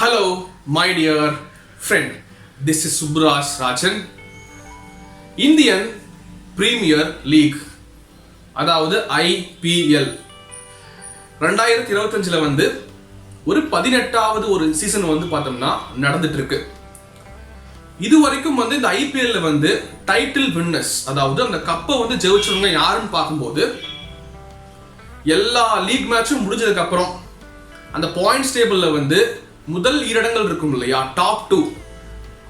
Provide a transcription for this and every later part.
Hello my dear friend this is Subraj Rajan Indian premier league அதாவது IPL ரெண்டாயிரத்தி இருபத்தஞ்சில் வந்து ஒரு பதினெட்டாவது ஒரு சீசன் வந்து பார்த்தோம்னா நடந்துட்டு இருக்கு இது வரைக்கும் வந்து இந்த ஐபிஎல்ல வந்து டைட்டில் வின்னர்ஸ் அதாவது அந்த கப்பை வந்து ஜெயிச்சவங்க யாருன்னு பார்க்கும்போது எல்லா லீக் மேட்சும் முடிஞ்சதுக்கு அப்புறம் அந்த பாயிண்ட்ஸ் டேபிளில் வந்து முதல் ஈரடங்கள் இருக்கும் இல்லையா? டாப் டூ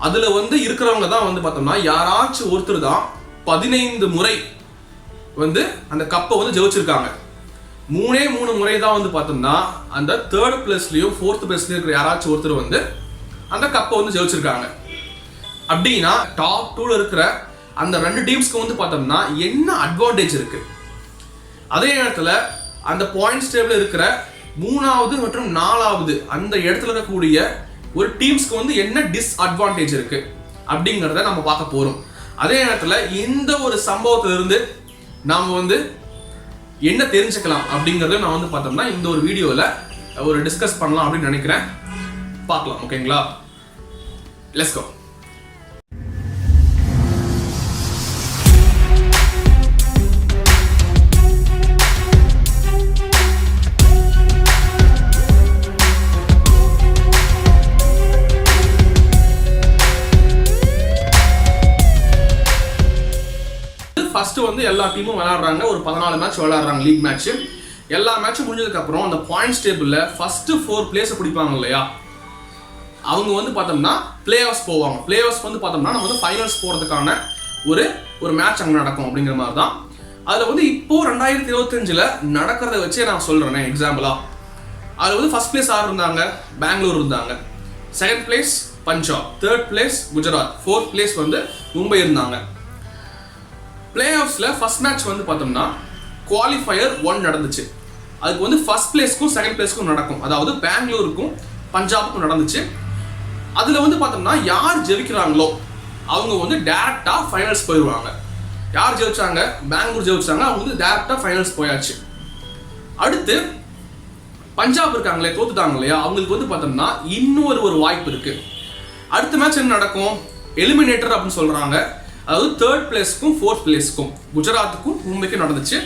அதில் வந்து இருக்கிறவங்க தான் வந்து பார்த்தோம்னா யாராச்சும் ஒருத்தர் தான் பதினைந்து முறை வந்து அந்த கப்பை வந்து ஜெயிச்சிருக்காங்க. மூணே மூணு முறை தான் வந்து பார்த்தோம்னா அந்த தேர்ட் பிளேஸ்லயும் ஃபோர்த் பிளேஸ்லயும் இருக்கிற யாராச்சும் ஒருத்தர் வந்து அந்த கப்பை வந்து ஜெயிச்சிருக்காங்க. அப்படின்னா டாப் டூவில் இருக்கிற அந்த ரெண்டு டீம்ஸ்க்கு வந்து பார்த்தோம்னா என்ன அட்வான்டேஜ் இருக்குது அதே நேரத்தில் அந்த பாயிண்ட்ஸ் டேபிள் இருக்கிற மூணாவது மற்றும் நாலாவது அந்த இடத்துல இருக்கக்கூடிய ஒரு டீம்ஸ்க்கு வந்து என்ன டிஸ்அட்வான்டேஜ் இருக்கு அப்படிங்கிறத நம்ம பார்க்க போறோம். அதே நேரத்தில் இந்த ஒரு சம்பவத்திலிருந்து நாம் வந்து என்ன தெரிஞ்சுக்கலாம் அப்படிங்கிறத நான் வந்து பார்த்தோம்னா இந்த ஒரு வீடியோவில் ஒரு டிஸ்கஸ் பண்ணலாம் அப்படின்னு நினைக்கிறேன். பார்க்கலாம் ஓகேங்களா லெஸ்கோ வந்து எல்லா டீமும் விளாட்றாங்க ஒரு பதினாலு மேட்ச் விளாட்றாங்க லீக் மேட்ச் எல்லா மேட்சும் முடிஞ்சதுக்கப்புறம் அந்த பாயிண்ட்ஸ் டேபிளில் ஃபஸ்ட்டு ஃபோர் பிளேஸை பிடிப்பாங்க இல்லையா? அவங்க வந்து பார்த்தோம்னா பிளே ஆஃப்ஸ் போவாங்க. பிளே ஆஃப்ஸ் வந்து பார்த்தோம்னா நம்ம வந்து ஃபைனல்ஸ் போகிறதுக்கான ஒரு ஒரு மேட்ச் அங்கே நடக்கும் அப்படிங்கிற மாதிரி தான் அதில் வந்து இப்போது ரெண்டாயிரத்தி இருபத்தஞ்சில் நடக்கிறத வச்சே நான் சொல்கிறேன் எக்ஸாம்பிளாக அதில் வந்து ஃபர்ஸ்ட் பிளேஸ் யார் இருந்தாங்க? பெங்களூர் இருந்தாங்க. Second place Punjab. Third place Gujarat. Fourth place வந்து மும்பை இருந்தாங்க. பிளே ஆஃப்ஸில் ஃபஸ்ட் மேட்ச் வந்து பார்த்தோம்னா குவாலிஃபயர் ஒன் நடந்துச்சு. அதுக்கு வந்து ஃபர்ஸ்ட் பிளேஸ்க்கும் செகண்ட் பிளேஸ்க்கும் நடக்கும். அதாவது பெங்களூருக்கும் பஞ்சாபுக்கும் நடந்துச்சு. அதில் வந்து பார்த்தோம்னா யார் ஜெயிக்கிறாங்களோ அவங்க வந்து டேரெக்டாக ஃபைனல்ஸ் போயிடுவாங்க யார் ஜெயிச்சாங்க? பெங்களூர் ஜெயிச்சாங்க. அவங்க வந்து டேரெக்டாக ஃபைனல்ஸ் போயாச்சு. அடுத்து பஞ்சாப் இருக்காங்களே தோத்துட்டாங்க இல்லையா? அவங்களுக்கு வந்து பார்த்தோம்னா இன்னொரு ஒரு வாய்ப்பு இருக்குது அடுத்த மேட்ச் என்ன நடக்கும்? எலிமினேட்டர் அப்படின்னு சொல்கிறாங்க அதாவது தேர்ட் பிளேஸ்க்கும் ஃபோர்த் பிளேஸ்க்கும் குஜராத்துக்கும் மும்பைக்கும் நடந்துச்சு.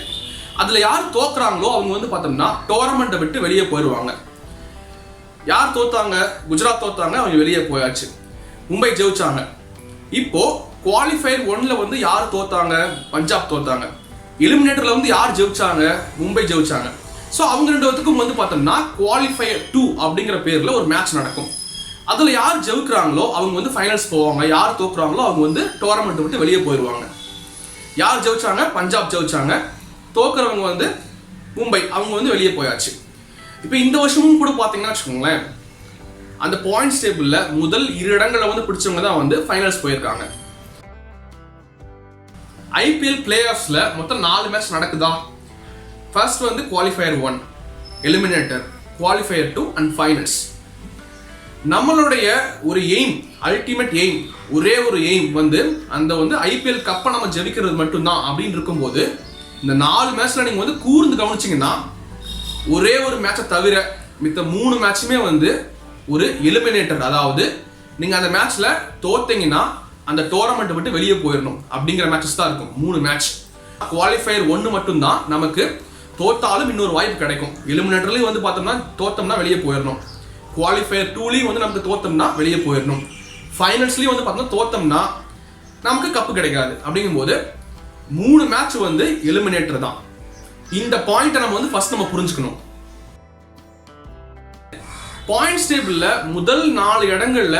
அதில் யார் தோக்குறாங்களோ அவங்க வந்து பார்த்தோம்னா டோர்னமெண்ட்டை விட்டு வெளியே போயிடுவாங்க யார் தோத்தாங்க? குஜராத் தோத்தாங்க அவங்க வெளியே போயாச்சு. மும்பை ஜெயிச்சாங்க. இப்போ குவாலிஃபயர் ஒன்ல வந்து யார் தோத்தாங்க? பஞ்சாப் தோத்தாங்க. எலிமினேட்டர்ல வந்து யார் ஜெயிச்சாங்க? மும்பை ஜெயிச்சாங்க. ஸோ அவங்க ரெண்டு பேத்துக்கும் வந்து பார்த்தோம்னா குவாலிஃபயர் டூ அப்படிங்கிற பேர்ல ஒரு மேட்ச் நடக்கும். அதில் யார் ஜெயிக்கிறாங்களோ அவங்க வந்து ஃபைனல்ஸ் போவாங்க. யார் தோக்குறாங்களோ அவங்க வந்து டோர்னமெண்ட் விட்டு வெளியே போயிடுவாங்க. யார் ஜெயிச்சாங்க? பஞ்சாப் ஜெயிச்சாங்க. தோக்குறவங்க வந்து மும்பை அவங்க வந்து வெளியே போயாச்சு. இப்போ இந்த வருஷமும் கூட பார்த்தீங்கன்னா வச்சுக்கோங்களேன் அந்த பாயிண்ட்ஸ் டேபிளில் முதல் இரு இடங்களை வந்து பிடிச்சவங்க தான் வந்து ஃபைனல்ஸ் போயிருக்காங்க. ஐபிஎல் பிளே ஆஃப்ஸில் மொத்தம் நாலு மேட்ச் நடக்குதா? ஃபர்ஸ்ட் வந்து qualifier one eliminator qualifier two and finals நம்மளுடைய ஒரு எய்ம் அல்டிமேட் எய்ம் ஒரே ஒரு எய்ம் வந்து அந்த வந்து ஐபிஎல் கப்பை நம்ம ஜெபிக்கிறது மட்டும்தான் அப்படின்னு இருக்கும்போது இந்த நாலு மேட்ச்ல நீங்க வந்து கூர்ந்து கவனிச்சிங்கன்னா ஒரே ஒரு மேட்சை தவிர மித்த மூணு மேட்சுமே வந்து ஒரு எலிமினேட்டர் அதாவது நீங்க அந்த மேட்ச்ல தோத்தீங்கன்னா அந்த டோர்னமெண்ட் விட்டு வெளியே போயிடணும் அப்படிங்கிற மேட்சஸ் தான் இருக்கும் மூணு மேட்ச் குவாலிஃபயர் ஒன்று மட்டும்தான் நமக்கு தோத்தாலும் இன்னொரு வாய்ப்பு கிடைக்கும். எலிமினேட்டர்லேயும் வந்து பார்த்தோம்னா தோத்தோம்னா வெளியே போயிடணும் குவாலிஃபயர் டூலையும் வந்து நமக்கு தோத்தம்னா வெளியே போயிடணும். ஃபைனல்ஸ்லையும் வந்து பார்த்தோம்னா தோத்தம்னா நமக்கு கப்பு கிடைக்காது. அப்படிங்கும்போது மூணு மேட்ச் வந்து எலிமினேட்டர் தான். இந்த பாயிண்ட்டை நம்ம வந்து ஃபர்ஸ்ட் நம்ம புரிஞ்சுக்கணும். பாயிண்ட்ஸ் டேபிளில் முதல் நாலு இடங்கள்ல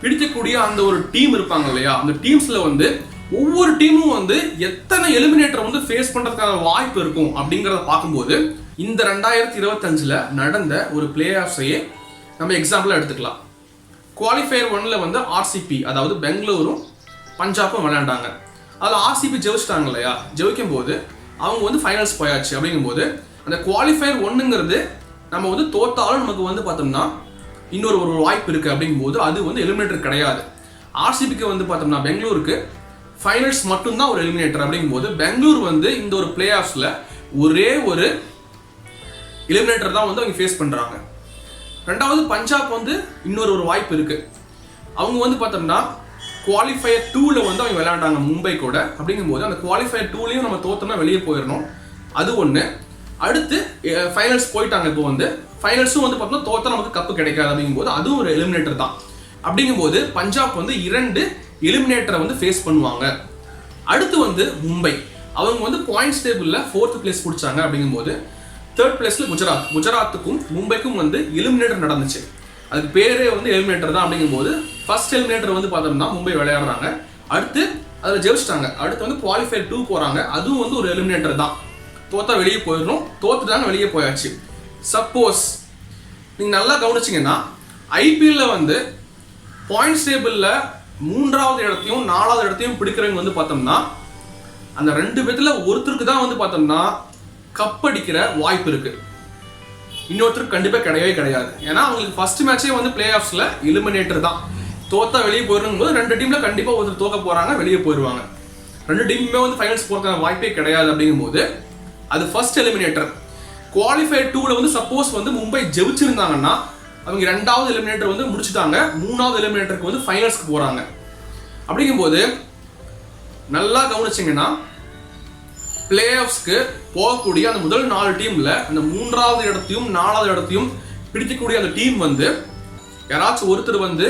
பிடிக்கக்கூடிய அந்த ஒரு டீம் இருப்பாங்க இல்லையா? அந்த டீம்ஸில் வந்து ஒவ்வொரு டீமும் வந்து எத்தனை எலிமினேட்டர் வந்து ஃபேஸ் பண்ணுறதுக்கான வாய்ப்பு இருக்கும் அப்படிங்கிறத பார்க்கும்போது இந்த ரெண்டாயிரத்தி இருபத்தஞ்சில் நடந்த ஒரு பிளே ஆஃப்ஸையே நம்ம எக்ஸாம்பிளாக எடுத்துக்கலாம். குவாலிஃபயர் ஒன்ல வந்து ஆர்சிபி அதாவது பெங்களூரும் பஞ்சாபும் விளையாண்டாங்க. அதில் ஆர்சிபி ஜெயிச்சிட்டாங்க இல்லையா? ஜெயிக்கும் போது அவங்க வந்து ஃபைனல்ஸ் போயாச்சு. அப்படிங்கும்போது அந்த குவாலிஃபயர் ஒன்றுங்கிறது நம்ம வந்து தோத்தாலும் நமக்கு வந்து பார்த்தோம்னா இன்னொரு ஒரு வாய்ப்பு இருக்குது அப்படிங்கும்போது அது வந்து எலிமினேட்டர் கிடையாது. ஆர்சிபிக்கு வந்து பார்த்தோம்னா பெங்களூருக்கு ஃபைனல்ஸ் மட்டும்தான் ஒரு எலிமினேட்டர் அப்படிங்கும்போது பெங்களூர் வந்து இந்த ஒரு பிளே ஆஃப்ஸில் ஒரே ஒரு எலிமினேட்டர் தான் வந்து அவங்க ஃபேஸ் பண்ணுறாங்க ரெண்டாவது பஞ்சாப் வந்து இன்னொரு ஒரு வாய்ப்பு இருக்கு. அவங்க வந்து பார்த்தோம்னா குவாலிஃபயர் டூவில் வந்து அவங்க விளையாண்டாங்க மும்பை கூட. அப்படிங்கும்போது அந்த குவாலிஃபயர் டூலையும் நம்ம தோத்தோம்னா வெளியே போயிடணும் அது ஒன்று அடுத்து ஃபைனல்ஸ் போயிட்டாங்க இப்போ வந்து. ஃபைனல்ஸும் வந்து பார்த்தோம்னா தோத்தா நமக்கு கப்பு கிடைக்காது அப்படிங்கும்போது அதுவும் ஒரு எலிமினேட்டர் தான். அப்படிங்கும்போது பஞ்சாப் வந்து இரண்டு எலிமினேட்டரை வந்து ஃபேஸ் பண்ணுவாங்க. அடுத்து வந்து மும்பை. அவங்க வந்து பாயிண்ட்ஸ் டேபிளில் ஃபோர்த் பிளேஸ் பிடிச்சாங்க அப்படிங்கும்போது தேர்ட் பிளேஸில் குஜராத். குஜராத்துக்கும் மும்பைக்கும் வந்து எலிமினேட்டர் நடந்துச்சு. அதுக்கு பேரே வந்து எலிமினேட்டர் தான் அப்படிங்கும்போது ஃபர்ஸ்ட் எலிமினேட்டர் வந்து பார்த்தோம்னா மும்பை விளையாடுறாங்க. அடுத்து அதில் ஜெயிச்சிட்டாங்க. அடுத்து வந்து குவாலிஃபயர் டூ போகிறாங்க அதுவும் வந்து ஒரு எலிமினேட்டர் தான். தோத்தா வெளியே போயிடணும். தோத்துட்டாங்க வெளியே போயாச்சு. சப்போஸ் நீங்கள் நல்லா கவனிச்சிங்கன்னா ஐபிஎல்ல வந்து பாயிண்ட்ஸ் டேபிளில் மூன்றாவது இடத்தையும் நாலாவது இடத்தையும் பிடிக்கிறவங்க வந்து பார்த்தோம்னா அந்த ரெண்டு பேர்த்தில் ஒருத்தருக்கு தான் வந்து பார்த்தோம்னா கப் அடிக்கிற வாய்ப்பு இருக்கு. இன்னொருத்தருக்கு கண்டிப்பாக கிடையவே கிடையாது. ஏன்னா அவங்களுக்கு ஃபர்ஸ்ட் மேட்சே வந்து பிளே ஆஃப்ஸில் எலிமினேட்டர் தான். தோத்தா வெளியே போயிடும் போது ரெண்டு டீமில் கண்டிப்பாக ஒருத்தர் தோக்க போகிறாங்க வெளியே போயிடுவாங்க. ரெண்டு டீமுமே வந்து ஃபைனல்ஸ் போகிறதுக்கான வாய்ப்பே கிடையாது அப்படிங்கும்போது அது ஃபர்ஸ்ட் எலிமினேட்டர் குவாலிஃபைட் டூவில் வந்து சப்போஸ் வந்து மும்பை ஜெயிச்சிருந்தாங்கன்னா அவங்க ரெண்டாவது எலிமினேட்டர் வந்து முடிச்சுட்டாங்க மூணாவது எலிமினேட்டருக்கு வந்து ஃபைனல்ஸ்க்கு போகிறாங்க அப்படிங்கும்போது நல்லா கவனிச்சிங்கன்னா பிளே ஆஃப்ஸ்க்கு போகக்கூடிய அந்த முதல் நாலு டீம்ல அந்த மூன்றாவது இடத்தையும் நாலாவது இடத்தையும் பிடிக்கக்கூடிய அந்த டீம் வந்து யாராச்சும் ஒருத்தர் வந்து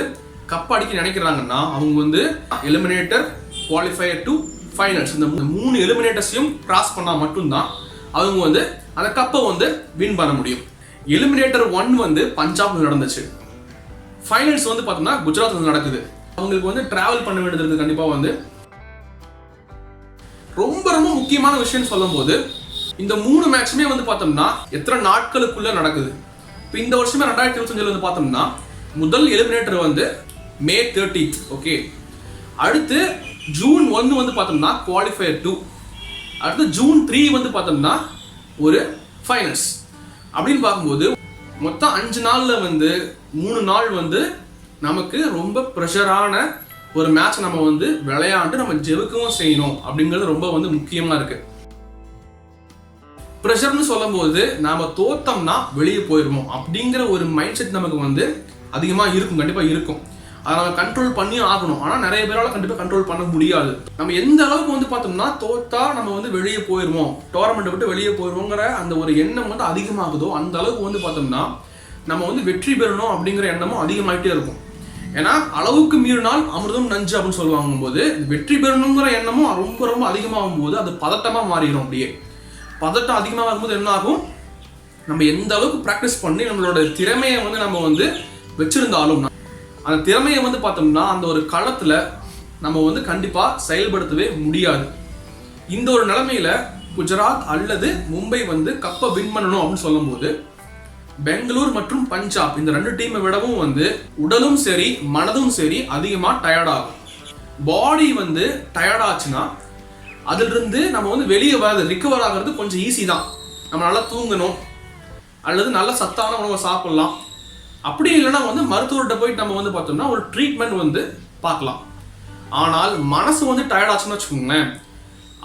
கப் அடிக்க நினைக்கிறாங்கன்னா அவங்க வந்து எலிமினேட்டர் குவாலிஃபையர் டு ஃபைனல்ஸ் இந்த மூணு எலிமினேட்டர்ஸையும் கிராஸ் பண்ணால் மட்டும்தான் அவங்க வந்து அந்த கப்பை வந்து வின் பண்ண முடியும். எலிமினேட்டர் ஒன் வந்து பஞ்சாப் நடந்துச்சு. ஃபைனல்ஸ் வந்து பார்த்தோம்னா குஜராத் வந்து நடக்குது. அவங்களுக்கு வந்து டிராவல் பண்ண வேண்டியது கண்டிப்பாக வந்து ரொம்ப ரொம்ப முக்கியமான விஷயம் சொல்லும்போது இந்த மூணு மேட்சுமே வந்து பார்த்தோம்னா எத்தனை நாட்களுக்குள்ள நடக்குது? இப்போ இந்த வருஷமே ரெண்டாயிரத்தி இருபத்தஞ்சில் வந்து பார்த்தோம்னா முதல் எலிமினேட்டர் வந்து மே தேர்ட்டீத் ஓகே அடுத்து ஜூன் ஒன்று வந்து பார்த்தோம்னா குவாலிஃபயர் டூ அடுத்து ஜூன் த்ரீ வந்து பார்த்தோம்னா ஒரு ஃபைனல்ஸ் அப்படின்னு பார்க்கும்போது மொத்தம் அஞ்சு நாளில் வந்து மூணு நாள் வந்து நமக்கு ரொம்ப ப்ரெஷரான ஒரு மேட்ச் நம்ம வந்து விளையாண்டு நம்ம ஜெயிக்கவும் செய்யணும் அப்படிங்கிறது ரொம்ப வந்து முக்கியமாக இருக்கு. ப்ரெஷர்னு சொல்லும்போது நாம தோத்தோம்னா வெளியே போயிடுவோம் அப்படிங்கிற ஒரு மைண்ட் செட் நமக்கு வந்து அதிகமாக இருக்கும் கண்டிப்பாக இருக்கும். அதை நம்ம கண்ட்ரோல் பண்ணி ஆகணும். ஆனால் நிறைய பேரால் கண்டிப்பாக கண்ட்ரோல் பண்ண முடியாது. நம்ம எந்த அளவுக்கு வந்து பார்த்தோம்னா தோத்தா நம்ம வந்து வெளியே போயிடுவோம் டோர்னமெண்ட்டை விட்டு வெளியே போயிடுவோங்கிற அந்த ஒரு எண்ணம் வந்து அதிகமாகுதோ அந்த அளவுக்கு வந்து பார்த்தோம்னா நம்ம வந்து வெற்றி பெறணும் அப்படிங்கிற எண்ணமும் அதிகமாகிட்டே இருக்கும். ஏன்னா அளவுக்கு மீறினால் அமிர்தம் நஞ்சு அப்படின்னு சொல்லுவாங்க போது வெற்றி பெறணுங்கிற எண்ணமும் ரொம்ப ரொம்ப அதிகமாகும் போது அது பதட்டமா மாறிடும் அப்படியே. பதட்டம் அதிகமாக வரும்போது என்ன ஆகும் நம்ம எந்த அளவுக்கு ப்ராக்டிஸ் பண்ணி நம்மளோட திறமையை வந்து நம்ம வந்து வச்சிருந்தாலும் அந்த திறமையை வந்து பார்த்தோம்னா அந்த ஒரு களத்தில் நம்ம வந்து கண்டிப்பாக செயல்படுத்தவே முடியாது. இந்த ஒரு நிலைமையில குஜராத் அல்லது மும்பை வந்து கப்பை வின் பண்ணணும் அப்படின்னு சொல்லும்போது பெங்களூர் மற்றும் பஞ்சாப் இந்த ரெண்டு டீமை விடவும் வந்து உடலும் சரி மனதும் சரி அதிகமாக டயர்ட் ஆகும். பாடி வந்து டயர்ட் ஆச்சுன்னா அதிலிருந்து நம்ம வந்து வெளியே வர்றது ரிக்கவர் ஆகிறது கொஞ்சம் ஈஸி தான். நம்ம நல்லா தூங்கணும் அல்லது நல்ல சத்தான உணவை சாப்பிடலாம். அப்படி இல்லைன்னா வந்து மருத்துவர்கிட்ட போயிட்டு நம்ம வந்து பார்த்தோம்னா ஒரு ட்ரீட்மெண்ட் வந்து பார்க்கலாம். ஆனால் மனசு வந்து டயர்டாச்சுன்னு வச்சுக்கோங்களேன்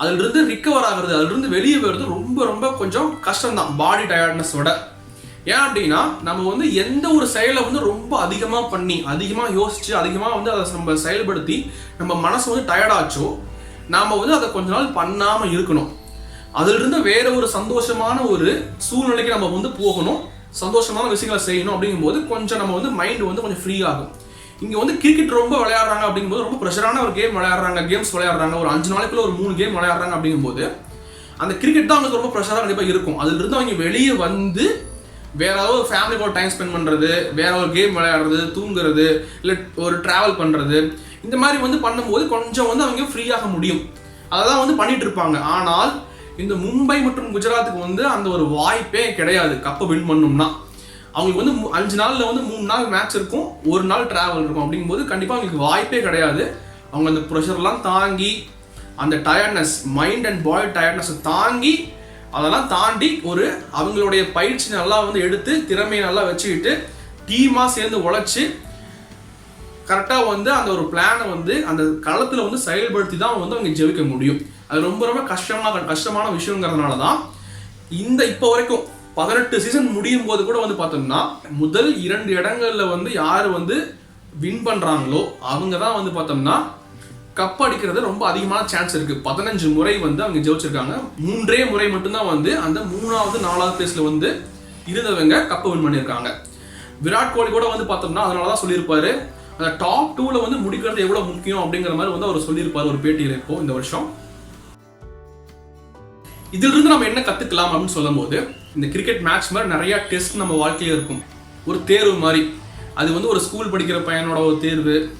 அதிலிருந்து ரிக்கவர் ஆகிறது அதிலிருந்து வெளியே வருது ரொம்ப ரொம்ப கொஞ்சம் கஷ்டம்தான். பாடி டயர்ட்னஸோட ஏன் அப்படின்னா நம்ம வந்து எந்த ஒரு செயலை வந்து ரொம்ப அதிகமாக பண்ணி அதிகமாக யோசிச்சு அதிகமாக வந்து அதை நம்ம செயல்படுத்தி நம்ம மனசு வந்து டயர்டாச்சோ நாம் வந்து அதை கொஞ்ச நாள் பண்ணாமல் இருக்கணும். அதிலிருந்து வேற ஒரு சந்தோஷமான ஒரு சூழ்நிலைக்கு நம்ம வந்து போகணும். சந்தோஷமான விஷயங்களை செய்யணும் அப்படிங்கும்போது கொஞ்சம் நம்ம வந்து மைண்டு வந்து கொஞ்சம் ஃப்ரீ ஆகும். இங்கே வந்து கிரிக்கெட் ரொம்ப விளையாடுறாங்க அப்படிங்கும்போது ரொம்ப ப்ரெஷரான ஒரு கேம் விளையாடுறாங்க கேம்ஸ் விளையாடுறாங்க. ஒரு அஞ்சு நாளைக்குள்ள ஒரு மூணு கேம் விளையாடுறாங்க அப்படிங்கும்போது அந்த கிரிக்கெட் தான் அவங்களுக்கு ரொம்ப ப்ரெஷராக கண்டிப்பாக இருக்கும். அதிலிருந்து அவங்க வெளியே வந்து வேற ஏதாவது ஃபேமிலி கூட டைம் ஸ்பெண்ட் பண்ணுறது வேற ஒரு கேம் விளையாடுறது தூங்குறது இல்லை ஒரு ட்ராவல் பண்ணுறது இந்த மாதிரி வந்து பண்ணும்போது கொஞ்சம் வந்து அவங்க ஃப்ரீயாக முடியும். அதை தான் வந்து பண்ணிட்டு இருப்பாங்க. ஆனால் இந்த மும்பை மற்றும் குஜராத்துக்கு வந்து அந்த ஒரு வாய்ப்பே கிடையாது. கப்பை வின் பண்ணோம்னா. அவங்களுக்கு வந்து மு- அஞ்சு நாளில் வந்து மூணு நாள் மேட்ச் இருக்கும் ஒரு நாள் ட்ராவல் இருக்கும். அப்படிங்கும்போது கண்டிப்பாக அவங்களுக்கு வாய்ப்பே கிடையாது. அவங்க அந்த ப்ரெஷர்லாம் தாங்கி அந்த டயர்ட்னஸ் மைண்ட் அண்ட் பாடி டயர்ட்னஸை தாங்கி அதெல்லாம் தாண்டி ஒரு அவங்களுடைய பயிற்சி நல்லா வந்து எடுத்து திறமையை நல்லா வச்சுக்கிட்டு டீமாக சேர்ந்து உழைச்சி கரெக்டாக வந்து அந்த ஒரு பிளானை வந்து அந்த களத்தில் வந்து செயல்படுத்தி தான் வந்து அவங்க ஜெயிக்க முடியும். அது ரொம்ப ரொம்ப கஷ்டமான கஷ்டமான விஷயங்கிறதுனால தான் இந்த இப்போ வரைக்கும் பதினெட்டு சீசன் முடியும் போது கூட வந்து பார்த்தோம்னா முதல் இரண்டு இடங்களில் வந்து யார் வந்து வின் பண்ணுறாங்களோ அவங்க தான் வந்து பார்த்தோம்னா கப் அடிக்கிறது ரொம்ப அதிகமான சான்ஸ் இருக்கு. பதினஞ்சு முறை வந்து அவங்க ஜெயிச்சிருக்காங்க. மூன்றே முறை மட்டும்தான் வந்து அந்த மூணாவது நாலாவது பிளேஸ்ல வந்து இருந்தவங்க கப்பை வின் பண்ணியிருக்காங்க. விராட் கோலி கூட வந்து பார்த்தோம்னா அதனால தான் சொல்லியிருப்பாரு. அந்த டாப் டூவில் வந்து முடிக்கிறது எவ்வளோ முக்கியம் அப்படிங்கிற மாதிரி வந்து அவர் சொல்லியிருப்பார் ஒரு பேட்டியில் இப்போ இந்த வருஷம். இதிலிருந்து நம்ம என்ன கற்றுக்கலாம் அப்படின்னு சொல்லும்போது இந்த கிரிக்கெட் மேட்ச் மாதிரி நிறையா டெஸ்ட் நம்ம வாழ்க்கையில் இருக்கும். ஒரு தேர்வு மாதிரி. அது வந்து ஒரு ஸ்கூல் படிக்கிற பையனோட ஒரு தேர்வு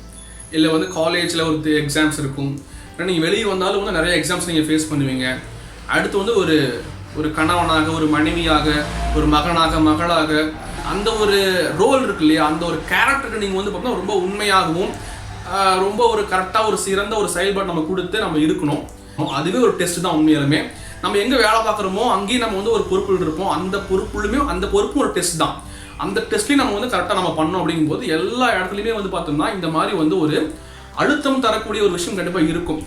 இல்லை வந்து காலேஜில் ஒரு எக்ஸாம்ஸ் இருக்கும். ஆனால் நீங்கள் வெளியே வந்தாலும் வந்து நிறைய எக்ஸாம்ஸ் நீங்கள் ஃபேஸ் பண்ணுவீங்க. அடுத்து வந்து ஒரு ஒரு கணவனாக ஒரு மனைவியாக ஒரு மகனாக மகளாக அந்த ஒரு ரோல் இருக்கு இல்லையா? அந்த ஒரு கேரக்டருக்கு நீங்கள் வந்து பார்த்தோம்னா ரொம்ப உண்மையாகவும் ரொம்ப ஒரு கரெக்டாக ஒரு சிறந்த ஒரு செயல்பாடு நம்ம கொடுத்து நம்ம இருக்கணும். அதுவே ஒரு டெஸ்ட் தான் உண்மையாலுமே. நம்ம எங்கே வேலை பார்க்குறோமோ அங்கேயும் நம்ம வந்து ஒரு பொறுப்புல இருப்போம். அந்த பொறுப்புலுமே அந்த பொறுப்பும் ஒரு டெஸ்ட் தான். அந்த டெஸ்ட்லையும் நம்ம வந்து கரெக்டாக நம்ம பண்ணோம் அப்படிங்கும்போது எல்லா இடத்துலையுமே வந்து பார்த்தோம்னா இந்த மாதிரி வந்து ஒரு அழுத்தம் தரக்கூடிய ஒரு விஷயம் கண்டிப்பாக இருக்கும்.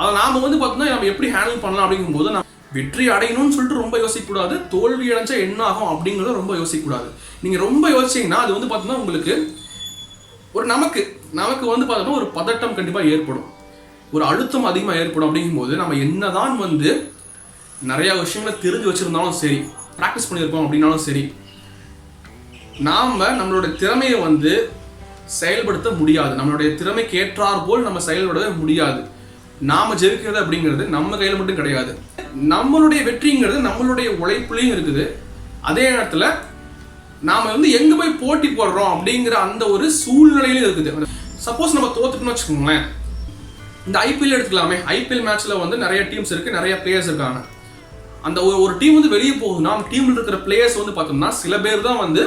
அதை நாம் வந்து பார்த்தோம்னா நம்ம எப்படி ஹேண்டில் பண்ணலாம் அப்படிங்கும்போது நம்ம வெற்றி அடையணும்னு சொல்லிட்டு ரொம்ப யோசிக்கக்கூடாது. தோல்வி அடைஞ்சா என்ன ஆகும் அப்படிங்கிறத ரொம்ப யோசிக்கக்கூடாது. நீங்கள் ரொம்ப யோசிச்சீங்கன்னா அது வந்து பார்த்தோம்னா உங்களுக்கு ஒரு நமக்கு நமக்கு வந்து பார்த்தோம்னா ஒரு பதட்டம் கண்டிப்பாக ஏற்படும். ஒரு அழுத்தம் அதிகமாக ஏற்படும் அப்படிங்கும்போது நம்ம என்னதான் வந்து நிறையா விஷயங்களை தெரிஞ்சு வச்சுருந்தாலும் சரி ப்ராக்டிஸ் பண்ணியிருப்போம் அப்படின்னாலும் சரி நாம் நம்மளோட திறமையை வந்து செயல்படுத்த முடியாது. நம்மளுடைய திறமைக்கு ஏற்றார் போல் நம்ம செயல்படவே முடியாது. நாம ஜெயிக்கிறது அப்படிங்கிறது நம்ம கையில் மட்டும் கிடையாது. நம்மளுடைய வெற்றிங்கிறது நம்மளுடைய உழைப்புலையும் இருக்குது. அதே நேரத்தில் நாம் வந்து எங்கே போய் போட்டி போடுறோம் அப்படிங்கிற அந்த ஒரு சூழ்நிலையிலும் இருக்குது. சப்போஸ் நம்ம தோத்துட்டோம்னு வச்சுக்கோங்களேன். இந்த ஐபிஎல் எடுத்துக்கலாமே. ஐபிஎல் மேட்ச்சில் வந்து நிறைய டீம்ஸ் இருக்குது நிறைய பிளேயர்ஸ் இருக்காங்க. அந்த ஒரு ஒரு டீம் வந்து வெளியே போகுதுன்னா அந்த டீமில் இருக்கிற பிளேயர்ஸ் வந்து பார்த்தோம்னா சில பேர் தான் வந்து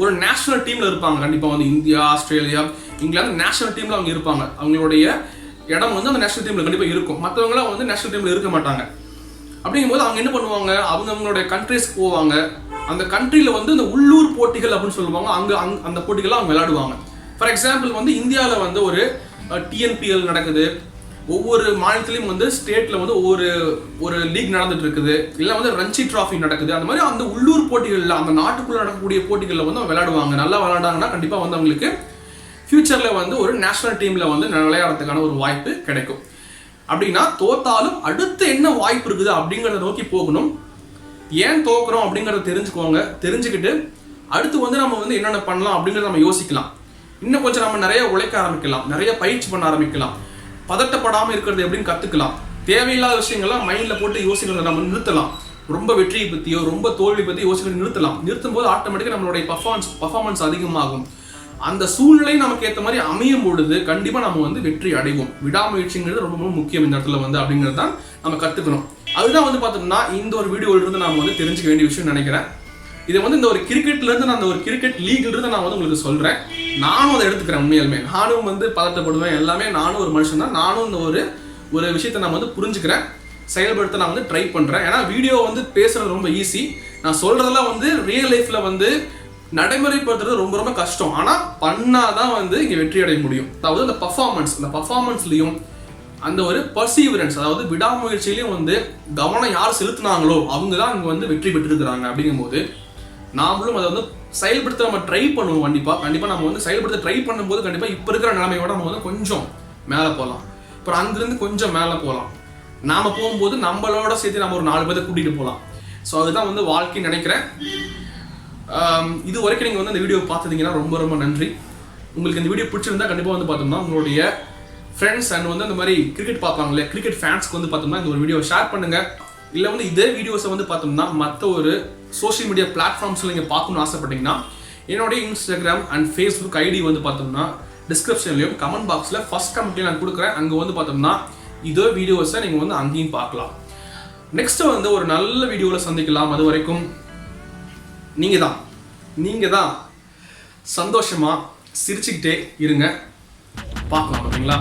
ஒரு நேஷனல் டீம்ல இருப்பாங்க. கண்டிப்பா வந்து இந்தியா ஆஸ்திரேலியா இங்கிலாந்து நேஷனல் டீம்ல அவங்க இருப்பாங்க. அவங்களுடைய இடம் வந்து அந்த நேஷனல் டீம்ல கண்டிப்பா இருக்கும். மற்றவங்களாம் வந்து நேஷனல் டீம்ல இருக்க மாட்டாங்க. அப்படிங்கும்போது அவங்க என்ன பண்ணுவாங்க? அவங்க அவங்களுடைய கண்ட்ரிஸ்க்கு போவாங்க. அந்த கண்ட்ரியில் வந்து இந்த உள்ளூர் போட்டிகள் அப்படின்னு சொல்லுவாங்க. அங்கே அங் அந்த போட்டிகள்லாம் அவங்க விளையாடுவாங்க. ஃபார் எக்ஸாம்பிள் வந்து இந்தியாவில் வந்து ஒரு டிஎன்பிஎல் நடக்குது. ஒவ்வொரு மாநிலத்திலையும் வந்து ஸ்டேட்ல வந்து ஒவ்வொரு ஒரு லீக் நடந்துட்டு இருக்குது இல்லை வந்து ரஞ்சி டிராஃபி நடக்குது. அந்த மாதிரி அந்த உள்ளூர் போட்டிகளில் அந்த நாட்டுக்குள்ள நடக்கக்கூடிய போட்டிகளில் வந்து அவங்க விளையாடுவாங்க. நல்லா விளையாடாங்கன்னா கண்டிப்பாக வந்து அவங்களுக்கு ஃபியூச்சரில் வந்து ஒரு நேஷனல் டீமில் வந்து விளையாடுறதுக்கான ஒரு வாய்ப்பு கிடைக்கும். அப்படின்னா தோத்தாலும் அடுத்து என்ன வாய்ப்பு இருக்குது அப்படிங்கிறத நோக்கி போகணும். ஏன் தோக்குறோம் அப்படிங்கிறத தெரிஞ்சுக்கோங்க. தெரிஞ்சுக்கிட்டு அடுத்து வந்து நம்ம வந்து என்னென்ன பண்ணலாம் அப்படிங்கிறத நம்ம யோசிக்கலாம். இன்னும் கொஞ்சம் நம்ம நிறைய உழைக்க ஆரம்பிக்கலாம். நிறைய பயிற்சி பண்ண ஆரம்பிக்கலாம். பதட்டப்படாமல் இருக்கிறது எப்படின்னு கற்றுக்கலாம் தேவையில்லாத விஷயங்கள்லாம் மைண்டில் போட்டு யோசிக்கிறத நம்ம நிறுத்தலாம். ரொம்ப வெற்றியை பற்றியோ ரொம்ப தோல்வி பற்றி யோசிக்கிறது நிறுத்தலாம். நிறுத்தும் போது ஆட்டோமேட்டிக்காக நம்மளுடைய பர்ஃபார்மன்ஸ் பர்ஃபார்மன்ஸ் அதிகமாகும். அந்த சூழ்நிலை நமக்கு ஏற்ற மாதிரி அமையும் பொழுது கண்டிப்பாக நம்ம வந்து வெற்றி அடைவோம். விடாமுயற்சிங்கிறது ரொம்ப ரொம்ப முக்கியம் இந்த இடத்துல வந்து அப்படிங்கிறது தான் நம்ம கற்றுக்கணும் அதுதான் வந்து பார்த்தோம்னா இந்த ஒரு வீடியோலேருந்து நாம் வந்து தெரிஞ்சுக்க வேண்டிய விஷயம் நினைக்கிறேன். இதை வந்து இந்த ஒரு கிரிக்கெட்லேருந்து நான் அந்த ஒரு கிரிக்கெட் லீக்லேருந்து நான் வந்து உங்களுக்கு சொல்கிறேன் நானும் அதை எடுத்துக்கிறேன் உண்மையாலுமே. நானும் வந்து பதட்டப்படுவேன் எல்லாமே நானும் ஒரு மனுஷன் தான். நானும் இந்த ஒரு ஒரு விஷயத்தை நான் வந்து புரிஞ்சுக்கிறேன். செயல்படுத்த நான் வந்து ட்ரை பண்ணுறேன் ஏன்னா வீடியோ வந்து பேசுகிறது ரொம்ப ஈஸி நான் சொல்கிறதெல்லாம் வந்து ரியல் லைஃப்பில் வந்து நடைமுறைப்படுத்துறது ரொம்ப ரொம்ப கஷ்டம். ஆனால் பண்ணால் தான் வந்து இங்கே வெற்றி அடைய முடியும். அதாவது அந்த பர்ஃபார்மன்ஸ் அந்த பர்ஃபார்மன்ஸ்லையும் அந்த ஒரு பர்சீவரன்ஸ் அதாவது விடாமுயற்சியிலையும் வந்து கவனம் யார் செலுத்துனாங்களோ அவங்க தான் இங்கே வந்து வெற்றி பெற்றிருக்கிறாங்க அப்படிங்கும்போது நாமளும் அதை வந்து செயல்படுத்த நம்ம ட்ரை பண்ணுவோம் கண்டிப்பாக கண்டிப்பாக நம்ம வந்து செயல்படுத்த ட்ரை பண்ணும்போது கண்டிப்பாக இப்போ இருக்கிற நிலைமையோட நம்ம வந்து கொஞ்சம் மேலே போகலாம் அப்புறம் அங்கிருந்து கொஞ்சம் மேலே போகலாம் நாம் போகும்போது நம்மளோட சேர்த்து நம்ம ஒரு நாலு பேரை கூட்டிகிட்டு போகலாம் ஸோ அதுதான் வந்து வாழ்க்கைன்னு நினைக்கிறேன். இது வரைக்கும் நீங்கள் வந்து இந்த வீடியோ பார்த்தீங்கன்னா ரொம்ப ரொம்ப நன்றி. உங்களுக்கு இந்த வீடியோ பிடிச்சிருந்தா கண்டிப்பாக வந்து பார்த்தோம்னா உங்களுடைய ஃப்ரெண்ட்ஸ் அண்ட் வந்து அந்த மாதிரி கிரிக்கெட் பார்ப்பாங்களே கிரிக்கெட் ஃபேன்ஸ்க்கு வந்து பார்த்தோம்னா இந்த ஒரு வீடியோ ஷேர் பண்ணுங்கள் இல்லை வந்து இதே வீடியோஸை வந்து பார்த்தோம்னா மற்ற ஒரு சோஷியல் மீடியா பிளாட்ஃபார்ம்ஸில் நீங்கள் பார்க்கணும்னு ஆசைப்பட்டீங்கன்னா என்னுடைய இன்ஸ்டாகிராம் அண்ட் ஃபேஸ்புக் ஐடி வந்து பார்த்தோம்னா டிஸ்கிரிப்ஷன்லையும் கமெண்ட் பாக்ஸில் ஃபஸ்ட் கமெண்ட்லையும் நான் கொடுக்குறேன். அங்கே வந்து பார்த்தோம்னா இதே வீடியோஸை நீங்கள் வந்து அங்கேயும் பார்க்கலாம். நெக்ஸ்ட் வந்து ஒரு நல்ல வீடியோவில் சந்திக்கலாம். அது வரைக்கும் நீங்கள் தான் நீங்கள் தான் சந்தோஷமாக சிரிச்சுக்கிட்டே இருங்க. பார்க்கலாம் ஓகேங்களா